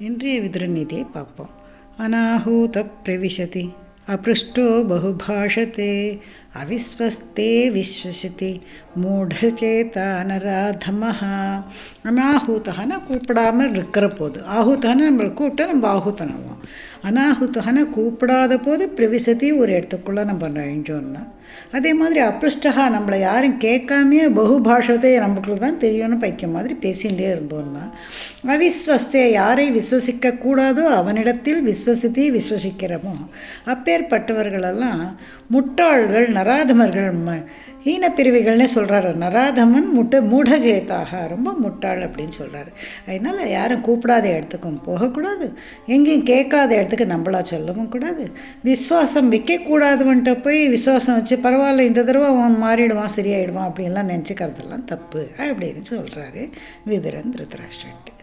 இன்றைய விதுரநீதியை பார்ப்போம் அநாகூத பிரவிசதி அபிருஷ்டோ பகுபாஷத்தே அவிஸ்வஸ்தே விஸ்வசதி மூடச்சேதா நராதமஹா அனாஹூத்தகனா கூப்பிடாமல் இருக்கிற போது ஆஹூத்தகனா நம்மளை கூப்பிட்டா நம்ம ஆஹூத்தனவோம் அனாஹூத்தகனா கூப்பிடாத போது பிரவிசத்தி ஒரு இடத்துக்குள்ளே நம்ம நுழைஞ்சோன்னா அதே மாதிரி அப்ருஷ்டகா நம்மளை யாரும் கேட்காமையே பகுபாஷத்தை நமக்குள்ள தான் தெரியும்னு பைக்க மாதிரி பேசிகிட்டே இருந்தோம்னா அவிஸ்வஸ்தே யாரை விஸ்வசிக்கக்கூடாதோ அவனிடத்தில் விஸ்வசித்தி விஸ்வசிக்கிறமோ. அப்பேற்பட்டவர்களெல்லாம் முட்டாள்கள் நராதமர்கள் ம ஹீன பிரிவிகள்னே சொல்கிறாரு நராதமன் முட்ட மூடஜேதாக ரொம்ப முட்டாள் அப்படின்னு சொல்கிறாரு அதனால் யாரும் கூப்பிடாத இடத்துக்கும் போகக்கூடாது. எங்கேயும் கேட்காத இடத்துக்கு நம்மளா சொல்லவும் கூடாது. விஸ்வாசம் விற்கக்கூடாதுன்ட்டு போய் விஸ்வாசம் வச்சு பரவாயில்ல இந்த தடவை அவன் மாறிடுவான் சரியாயிடுவான் அப்படின்லாம் நினச்சிக்கிறதெல்லாம் தப்பு அப்படின்னு சொல்கிறாரு விதுரன் திருத்தராஷ்டிரன்ட்டு